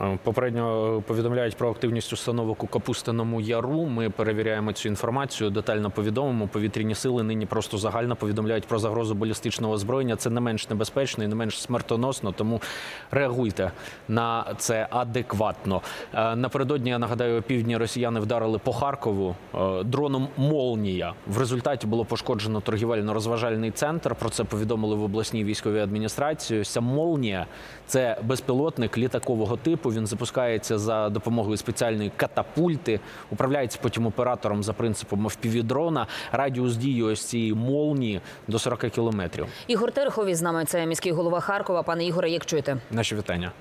Е, Попередньо повідомляють про активність установок у Капустиному Яру. Ми перевіряємо цю інформацію, детально повідомимо. Повітряні сили нині просто загально повідомляють про загрозу балістичного озброєння. Це не менш небезпечно і не менш смертоносно, тому реагуйте на це адекватно. Е, Напередодні я нагадаю, півдні росіяни вдарили по Харкову е, дроном Молнія. В результаті було пошкоджено торгівельно-розважальний центр. Про це повідомили в обласній військовій адміністрації. Ця Молнія це безпілотник літакового типу. Він запускається за допомогою спеціальної катапульти, управляється потім оператором за принципом FPV-дрона. Радіус дії ось цієї молнії до 40 кілометрів. Ігор Терехов із нами це міський голова Харкова. Пане Ігоре, як чуєте? Наші вітання.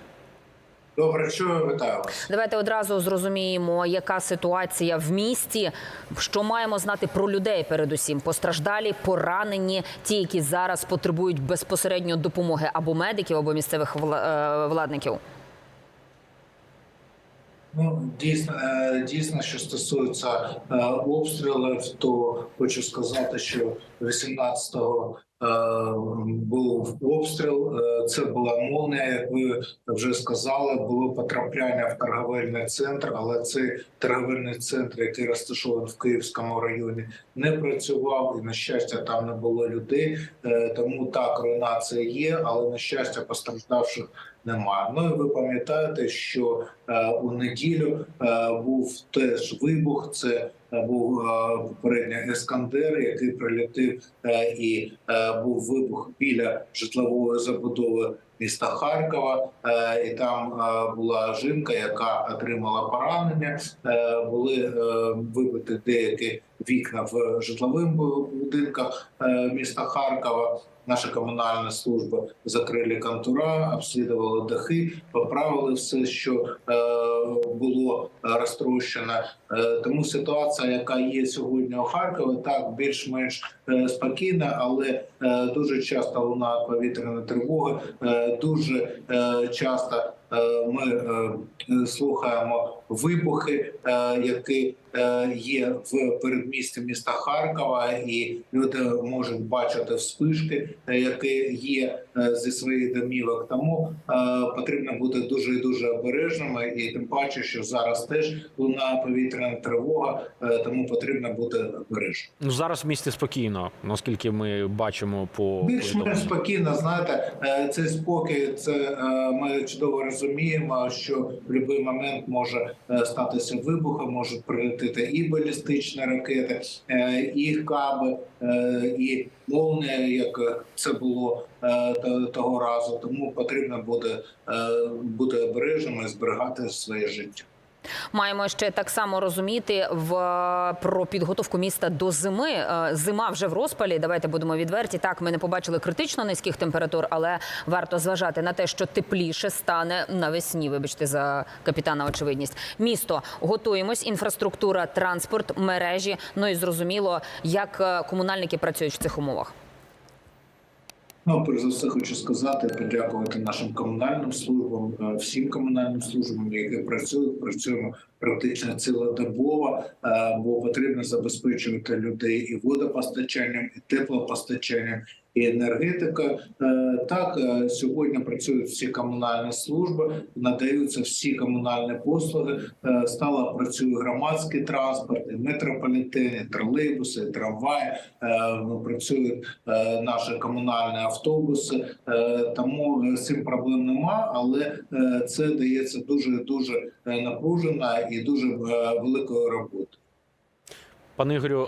Добре, чую, вітаю вас. Давайте одразу зрозуміємо, яка ситуація в місті. Що маємо знати про людей, передусім постраждалі, поранені, ті, які зараз потребують безпосередньо допомоги або медиків, або місцевих е, владників. Ну дійсно, е, дійсно, що стосується е, обстрілів, то хочу сказати, що 18-го е, був обстріл. Е, Це була молнія, як ви вже сказали. Було потрапляння в торговельний центр, але цей торговельний центр, який розташований в Київському районі, не працював і на щастя там не було людей. Е, Тому так руйнація є, але на щастя постраждавших немає. Ну і ви пам'ятаєте, що е, у неділю е, був теж вибух. Це е, був е, попередньо ескандер, який прилетів, е, і е, був вибух біля житлової забудови міста Харкова. Е, і там е, була жінка, яка отримала поранення. Е, були е, вибиті деякі вікна в житлових будинках е, міста Харкова. Наша комунальна служба закрили контура, обслідували дахи, поправили все, що е, було розтрощено. Е, тому ситуація, яка є сьогодні у Харкові, так більш-менш е, спокійна, але е, дуже часто лунає повітряна тривога. Е, дуже е, часто е, ми е, слухаємо вибухи, е, які е, є в передмісті міста Харкова, і люди можуть бачити вспишки, е, які є зі своїх домівок. Тому потрібно бути дуже і дуже обережними, і тим паче, що зараз теж лунає повітряна тривога, тому потрібно бути обережним. Ну зараз в місті спокійно, наскільки ми бачимо по Більш-менш спокійно, знаєте, цей спокій, це ми чудово розуміємо, що в будь-який момент може статися вибухи, можуть прилетіти і балістичні ракети, е, і каби, е, і мовне, як це було е, того разу. Тому потрібно буде е, бути обережними і зберігати своє життя. Маємо ще так само розуміти в про підготовку міста до зими. Е, Зима вже в розпалі. Давайте будемо відверті. Так, ми не побачили критично низьких температур, але варто зважати на те, що тепліше стане навесні. Вибачте за капітана. Очевидність. Місто готуємось. Інфраструктура, транспорт, мережі. Ну і зрозуміло, як е, комунальники працюють в цих умовах. Ну, перш за все, хочу сказати, подякувати нашим комунальним службам, е, всім комунальним службам, які працюють. Працюємо практично цілодобово, е, бо потрібно забезпечувати людей і водопостачанням, і теплопостачанням, і енергетикою. Е, Так е, сьогодні працюють всі комунальні служби, надаються всі комунальні послуги. Е, Стало працює громадський транспорт, метрополітени, тролейбуси, трамваї. Працюють наші комунальні автобуси. Тому з цим проблем нема, але це дається дуже дуже напружена і дуже великою роботою. Пане Ігорю,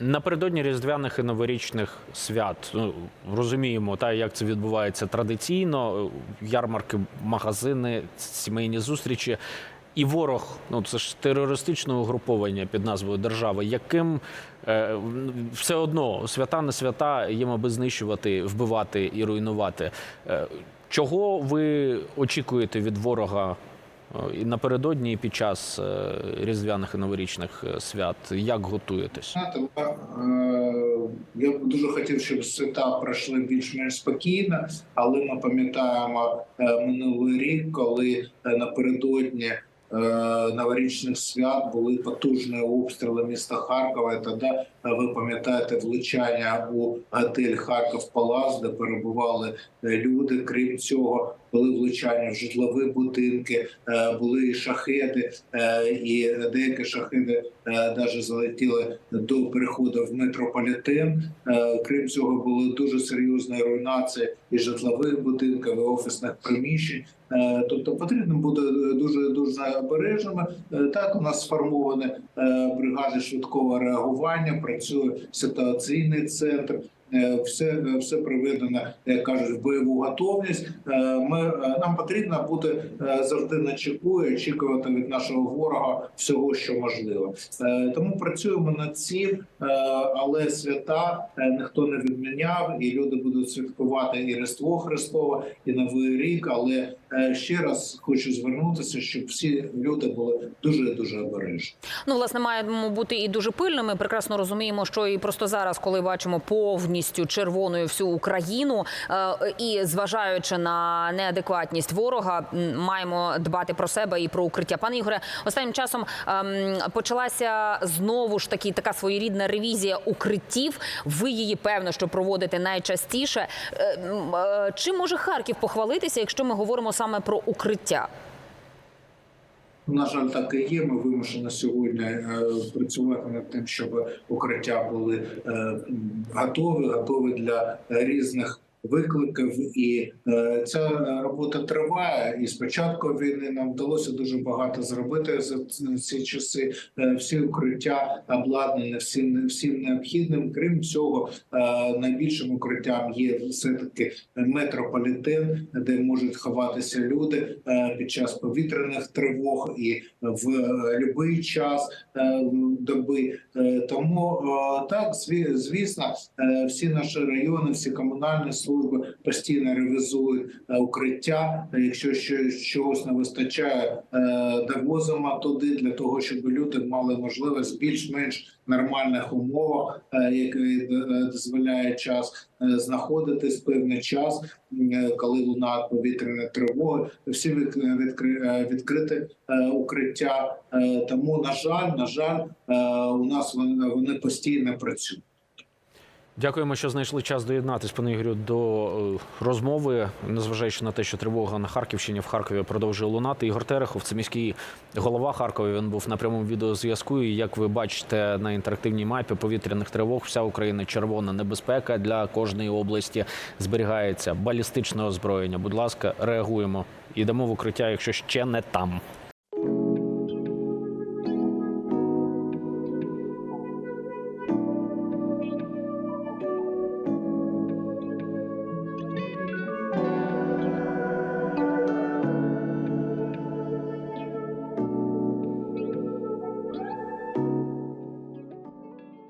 напередодні різдвяних і новорічних свят ну, розуміємо, та як це відбувається традиційно. Ярмарки, магазини, сімейні зустрічі. І ворог, ну це ж терористичне угруповання під назвою держава, яким е, все одно свята не свята, їм аби знищувати, вбивати і руйнувати. Е, чого ви очікуєте від ворога і напередодні, і під час е, різдвяних і новорічних е, свят? Як готуєтесь? Е, я б дуже хотів, щоб свята пройшли більш-менш спокійно, але ми пам'ятаємо минулий рік, коли напередодні новорічних свят були потужні обстріли міста Харкова. Тоді ви пам'ятаєте влучання у готель Харків Палас, де перебували люди. Крім цього, були влучання в житлові будинки, е, були і шахеди, е, і деякі шахеди навіть залетіли до переходу в метрополітен. Е, Крім цього, були дуже серйозні руйнації і житлових будинків, і офісних приміщень. Е, Тобто потрібно буде дуже дуже обережними. Е, Так у нас сформовані е, бригади швидкого реагування. Працює ситуаційний центр. Е, Все, все приведено, як кажуть, в бойову готовність. Е, Ми е, нам потрібно бути е, завжди на чеку і очікувати від нашого ворога всього, що можливо. Е, Тому працюємо над цим, е, але свята е, ніхто не відміняв, і люди будуть святкувати і Різдво Христове, і Новий рік. Але е, ще раз хочу звернутися, щоб всі люди були дуже дуже обережні. Ну, власне, маємо бути і дуже пильними. Прекрасно розуміємо, що і просто зараз, коли бачимо повністю червоною всю Україну, е, і зважаючи на неадекватність ворога, маємо дбати про себе і про укриття. Пане Ігоре, останнім часом ем, почалася знову ж таки така своєрідна ревізія укриттів. Ви її певно, що проводите найчастіше. Е, е, Чим може Харків похвалитися, якщо ми говоримо саме про укриття? На жаль, так і є. Ми вимушені сьогодні е, працювати над тим, щоб укриття були е, готові, готові для різних викликів. І е, ця робота триває. І з початку війни нам вдалося дуже багато зробити за ці часи. Е, Всі укриття обладнані всім всім необхідним. Крім цього, е, найбільшим укриттям є все таки метрополітен, де можуть ховатися люди е, під час повітряних тривог і в будь-який час е, доби. Е, Тому е, так, зві- звісно, е, всі наші райони, всі комунальні служби постійно ревізують е, укриття. Якщо щось чогось не вистачає, е, довозимо туди для того, щоб люди мали можливість більш-менш нормальних умовах, е, які е, дозволяє час е, знаходитись певний час, е, коли лунають повітряні тривоги. Всі від- відкри- е, відкрите е, укриття. Е, Тому на жаль, на жаль, е, у нас вони постійно працюють. Дякуємо, що знайшли час доєднатись, пане Ігорю, до е, розмови, незважаючи на те, що тривога на Харківщині в Харкові продовжує лунати. Ігор Терехов, це міський голова Харкова. Він був на прямому відеозв'язку. І як ви бачите на інтерактивній мапі повітряних тривог, вся Україна червона небезпека для кожної області зберігається балістичне озброєння. Будь ласка, реагуємо. Йдемо в укриття, якщо ще не там.